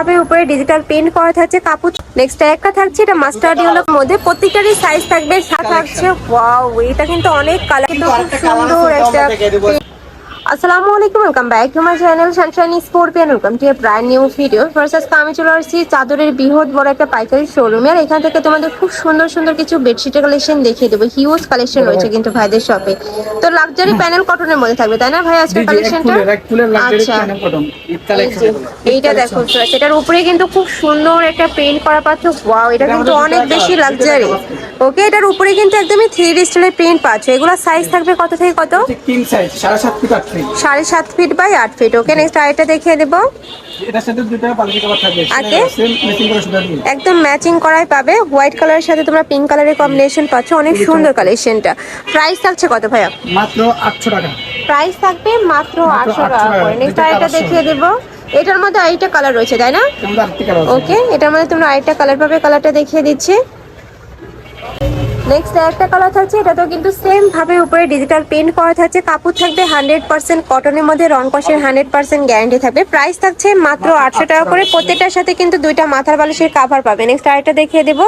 ভাবে উপরে digital print করা থাকছে কাপড় নেক্সট একটা থাকছে এটা মাস্টার্ড ইয়েলোর মধ্যে। প্রত্যেকটারই সাইজ থাকবে সাত থাকছে ওয়াও এটা কিন্তু অনেক কালার কিন্তু খুব সুন্দর একটা আসসালামু আলাইকুম welcome back to my channel Sunshine Sportian welcome to a brand new video first আজকে আমি চলে আসছি চাদরের বৃহৎ বড় একটা পাইকারি শোরুমে আর এখান থেকে তোমাদের খুব সুন্দর সুন্দর কিছু বেডশিটের কালেকশন দেখিয়ে দেবো। হিউজ কালেকশন রয়েছে কিন্তু ভাইদের শপে তো লাক্সারি প্যানেল কটনের মধ্যে থাকবে তাই না ভাই? আজকের কালেকশনটা আচ্ছা। এইটা দেখো সেটার উপরে কিন্তু খুব সুন্দর একটা পেইন্ট করা পাচ্ছ ওয়াও এটা কিন্তু অনেক বেশি লাক্সারি ওকে এটার উপরে কিন্তু একদমই থ্রি ডি স্টাইলের প্রিন্ট পাচ্ছ। এগুলো সাইজ থাকবে কত থেকে কত? কিং সাইজ সাড়ে সাত ফিট আট ফিট সাড়ে সাত ফিট বাই আট ফিট ওকে নেক্সট আরেকটা দেখিয়ে দেবো। এটার সাথে দুটো কভার থাকবে। আগে? একদম ম্যাচিং করাই পাবে। হোয়াইট কালারের সাথে তোমরা পিঙ্ক কালারের কম্বিনেশন পাচ্ছ। অনেক সুন্দর কালেকশনটা প্রাইস থাকছে কত ভাইয়া? মাত্র আটশো টাকা। প্রাইস থাকবে মাত্র আটশো 800 টাকা। করে নেক্সট আরেকটা দেখিয়ে দেবো। এটার মধ্যে আরেকটা কালার রয়েছে তাই না? ওকে এটার মধ্যে তোমরা আরেকটা কালার পাবে। কালারটা দেখিয়ে দিচ্ছি। নেক্সট একটা কালার থাকছে, এটাতেও কিন্তু সেম ভাবে উপরে ডিজিটাল প্রিন্ট করা থাকছে। কাপড় থাকবে হান্ড্রেড পার্সেন্ট কটনের মধ্যে রং কষের হান্ড্রেড পার্সেন্ট গ্যারান্টি থাকবে। প্রাইস থাকছে মাত্র আটশো টাকা করে। প্রত্যেকটার সাথে কিন্তু দুইটা মাথার বালিশের কাভার পাবে। নেক্সট আরেকটা দেখিয়ে দেবো।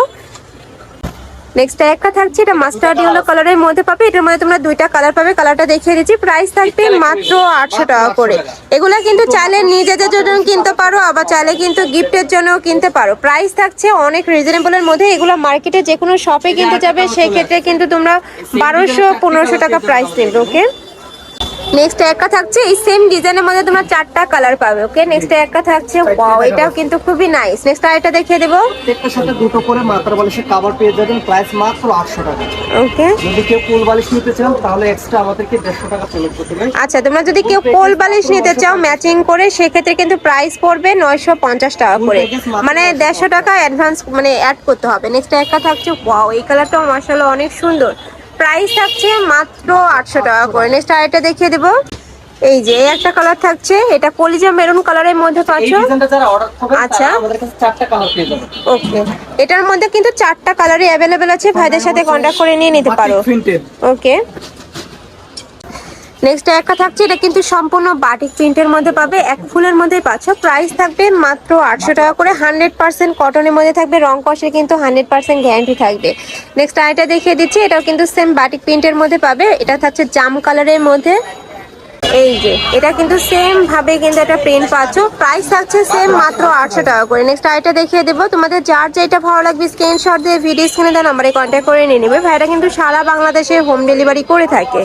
নেক্সট একটা থাকছে এটা মাস্টার্ড ইয়েলো কালারের মধ্যে পাবে। এটার মধ্যে তোমরা দুইটা কালার পাবে। কালারটা দেখিয়ে দিচ্ছি। প্রাইস থাকবে মাত্র আটশো টাকা করে। এগুলো কিন্তু চাইলে নিজেদের জন্য কিনতে পারো আবার চাইলে কিন্তু গিফটের জন্যও কিনতে পারো। প্রাইস থাকছে অনেক রিজনেবলের মধ্যে। এগুলো মার্কেটে যে কোনো শপে কিনতে যাবে সেক্ষেত্রে কিন্তু তোমরা বারোশো পনেরোশো টাকা প্রাইস দেবে ওকে নেক্সট একটা থাকছে এই সেম ডিজাইনের মধ্যে তোমরা চারটা কালার পাবে ওকে নেক্সট একটা থাকছে ওয়াও এটাও কিন্তু খুবই নাইস নেক্সট আরেকটা দেখিয়ে দেবো। প্রত্যেকটার সাথে দুটো করে মাথার বালিশের কাভার পেয়ে যাবেন প্রাইস মাত্র আটশো টাকা। ওকে যদি কেউ ফুল বালিশ নিতে চান তাহলে এক্সট্রা আমাদেরকে দেড়শো টাকা পেমেন্ট করতে হবে। আচ্ছা তোমরা যদি কেউ কোল বালিশ নিতে চাও ম্যাচিং করে সেক্ষেত্রে কিন্তু প্রাইস পড়বে নয়শো পঞ্চাশ টাকা করে। মানে দেড়শো টাকা। অ্যাডভান্স মানে অ্যাড করতে হবে। নেক্সট একটা থাকছে ওয়াও এই কালারটাও মার্শাল্লাহ অনেক সুন্দর। প্রাইস থাকছে মাত্র আটশো টাকা করে। নেক্সট আরেকটা দেখিয়ে দেবো। এই যে একটা কালার থাকছে। এটা কলিজা মেরুন কালারের মধ্যে পাচ্ছ? আচ্ছা। ওকে এটার মধ্যে কিন্তু চারটা কালারই অ্যাভেলেবেল আছে। ভাইদের সাথে কন্ট্যাক্ট করে নিয়ে নিতে পারো। ওকে নেক্সট একটা থাকছে, এটা কিন্তু সম্পূর্ণ বাটিক প্রিন্টের মধ্যে পাবে। এক ফুলের মধ্যে পাচ্ছ। প্রাইস থাকবে মাত্র আটশো টাকা করে। হান্ড্রেড পার্সেন্ট কটনের মধ্যে থাকবে। রং কষের কিন্তু হান্ড্রেড পার্সেন্ট গ্যারান্টি থাকবে। নেক্সট আরেকটা দেখিয়ে দিচ্ছি, এটাও কিন্তু সেম বাটিক প্রিন্টের মধ্যে পাবে। এটা থাকছে জাম কালারের মধ্যে। এই যে, এটা কিন্তু সেম ভাবে কিন্তু একটা প্রিন্ট পাচ্ছ। প্রাইস থাকছে সেম মাত্র আটশো টাকা করে। নেক্সট আইটা দেখিয়ে দেবো। তোমাদের যার যেটা ভালো লাগবে স্ক্রিনশট দিয়ে ভিডিও স্ক্রিনে দেওয়া নাম্বারে কন্ট্যাক্ট করে নিয়ে নেবে। ভাইটা কিন্তু সারা বাংলাদেশে হোম ডেলিভারি করে থাকে।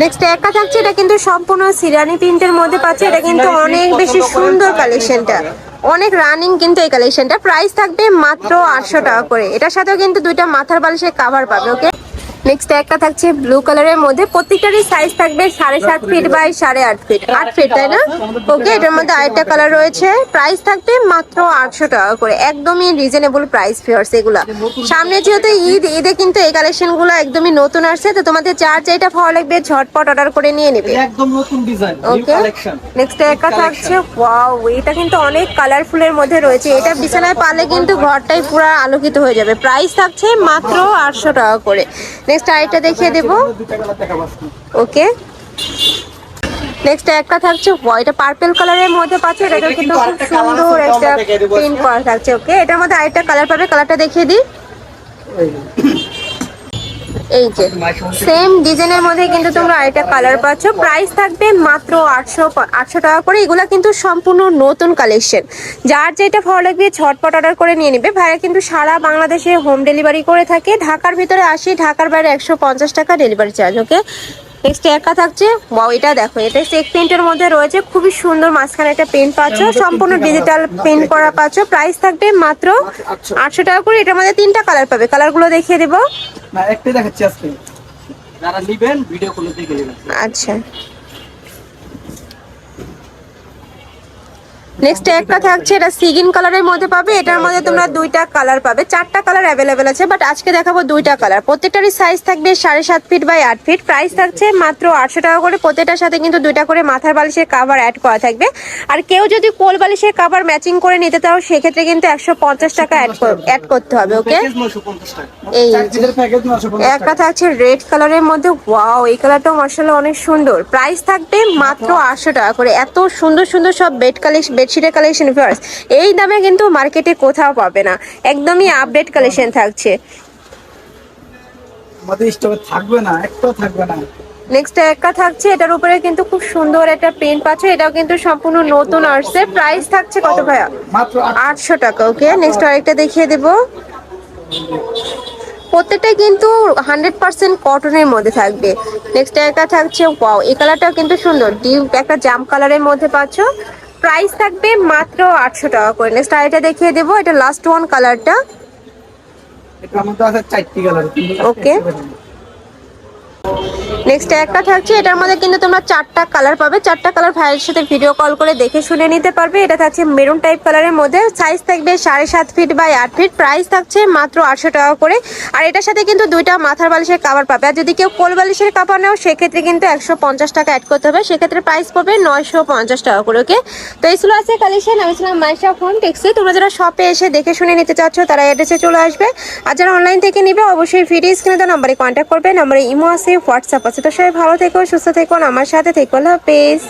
নেক্সট একা থাকছে এটা কিন্তু সম্পূর্ণ সিরানি প্রিন্টের মধ্যে পাচ্ছে এটা কিন্তু অনেক বেশি সুন্দর কালেকশনটা অনেক রানিং কিন্তু এই কালেকশনটা প্রাইস থাকবে মাত্র আটশো টাকা করে। এটার সাথেও কিন্তু দুইটা মাথার বালিশের কাভার পাবে ওকে নেক্সট একটা থাকছে ব্লু কালারের মধ্যে প্রত্যেকটারই সাইজ থাকবে সাড়ে সাত ফিট বাই সাড়ে আট ফিট আট ফিট তাই না? ওকে এটার মধ্যে আরেকটা কালার রয়েছে। প্রাইস থাকবে মাত্র আটশো টাকা করে। একদমই রিজনেবল প্রাইস ফিয়ার্স এগুলা। সামনে যেহেতু ঈদ ঈদে কিন্তু এই কালেকশনগুলো একদমই নতুন আসছে তো তোমাদের যার যেটা ভালো লাগবে ঝটপট অর্ডার করে নিয়ে নেবে। একদম নতুন ডিজাইন ওকে নেক্সট একটা থাকছে ওয়াও এটা কিন্তু অনেক কালারফুলের মধ্যে রয়েছে। এটা বিছানায় পালে কিন্তু ঘরটাই পুরো আলোকিত হয়ে যাবে। প্রাইস থাকছে মাত্র আটশো টাকা করে। নেক্সট আরেকটা দেখিয়ে দেবো। ওকে নেক্সট একটা থাকছে এটা পার্পল কালারের মধ্যে পাচ্ছে এটা কিন্তু খুব সুন্দর একটা প্রিন্ট করা থাকছে ওকে এটার মধ্যে আরেকটা কালার পাবে কালারটা দেখিয়ে দিই। এই যে। সেম ডিজাইনের মধ্যে কিন্তু তোমরা আরেকটা কালার পাচ্ছ। প্রাইস থাকবে মাত্র আটশো আটশো টাকা করে। এগুলো কিন্তু সম্পূর্ণ নতুন কালেকশন যার যেটা ভালো লাগবে ঝটপট অর্ডার করে নিয়ে নেবে। ভাইরা কিন্তু সারা বাংলাদেশে হোম ডেলিভারি করে থাকে। ঢাকার ভিতরে আসি, ঢাকার বাইরে একশো পঞ্চাশ টাকা ডেলিভারি চার্জ ওকে নেক্সট একা থাকছে। ওয়াও এটা দেখো এটা চেক প্রিন্টের মধ্যে রয়েছে। খুবই সুন্দর মাঝখানে একটা পেন পাচ্ছ। সম্পূর্ণ ডিজিটাল পেন করা পাচ্ছ। প্রাইস থাকবে মাত্র আটশো টাকা। করে। এটার মধ্যে তিনটা কালার পাবে। কালারগুলো দেখিয়ে দেবো। না একটাই দেখাচ্ছি আজকে। যারা নেবেন ভিডিও কলে দেখে নেবেন। আচ্ছা। নেক্সট একটা থাকছে এটা সিগিন কালারের মধ্যে পাবে এটার মধ্যে তোমরা দুইটা কালার পাবে। চারটা কালার অ্যাভেলেবেল আছে বাট আজকে দেখাবো দুইটা কালার প্রত্যেকটারই সাইজ থাকবে সাড়ে সাত ফিট বাই আট ফিট প্রাইস থাকছে মাত্র আটশো টাকা করে প্রত্যেকটার সাথে কিন্তু দুইটা করে মাথার বালিশের কাভার অ্যাড করা থাকবে। আর কেউ যদি কোল বালিশের কাভার ম্যাচিং করে নিতে চাও সেক্ষেত্রে কিন্তু একশো পঞ্চাশ টাকা অ্যাড করতে হবে ওকে প্যাকেজ 950 টাকা। এই চার পিসের প্যাকেজ 950 একটা থাকছে রেড কালারের মধ্যে ওয়াও এই কালারটাও মার্শাল্লাহ অনেক সুন্দর। প্রাইস থাকবে মাত্র আটশো টাকা করে এত সুন্দর সুন্দর সব বেড কালেকশন বেড বেডশিটের কালেকশন ভিউয়ার্স এই দামে কিন্তু মার্কেটে কোথাও পাবে না। একদমই আপডেট কালেকশন থাকছে। আমাদের স্টকে থাকবে না একটাও থাকবে না। নেক্সট একটা থাকছে এটার উপরে কিন্তু খুব সুন্দর একটা প্রিন্ট পাচ্ছ। এটাও কিন্তু সম্পূর্ণ নতুন আসছে। প্রাইস থাকছে কত ভাইয়া? মাত্র আট আটশো টাকা ওকে নেক্সট আরেকটা দেখিয়ে দেবো। প্রত্যেকটাই কিন্তু হান্ড্রেড পার্সেন্ট কটনের মধ্যে থাকবে। নেক্সট একটা থাকছে ওয়াও এই কালারটাও কিন্তু সুন্দর। ডিপ একটা জাম কালারের মধ্যে পাচ্ছ। প্রাইস থাকবে মাত্র আটশো টাকা করে। নেক্সট আরেকটা দেখিয়ে দেবো এটা লাস্ট ওয়ান কালারটা এটার নেক্সট একটা থাকছে, এটার মধ্যে কিন্তু তোমরা চারটা কালার পাবে। চারটা কালার ভাইয়ের সাথে ভিডিও কল করে দেখে শুনে নিতে পারবে। এটা থাকছে মেরুন টাইপ কালারের মধ্যে। সাইজ থাকবে সাড়ে সাত ফিট বাই আট ফিট প্রাইস থাকছে মাত্র আটশো টাকা করে। আর এটার সাথে কিন্তু দুইটা মাথার বালিশের কাভার পাবে। আর যদি কেউ কোল বালিশের কাভার নেও, সেক্ষেত্রে কিন্তু একশো পঞ্চাশ টাকা অ্যাড করতে হবে। সেক্ষেত্রে প্রাইস পড়বে নয়শো পঞ্চাশ টাকা করে ওকে তো এই ছিল আছে কালেকশন আমি ছিলাম মাইশা ফোন টেক্সি। তোমরা যারা শপে এসে দেখে শুনে নিতে চাচ্ছ, তারা অ্যাড্রেসে চলে আসবে। আর যারা অনলাইন থেকে নিবে, অবশ্যই ভিডিও স্ক্রিনে দেওয়া নাম্বারে কন্ট্যাক্ট করবে। নাম্বারে ইমো আছে হোয়াটসঅ্যাপ আছে। তো সবাই ভালো থেকো সুস্থ থেকো আমার সাথে থেকো। হাফেজ।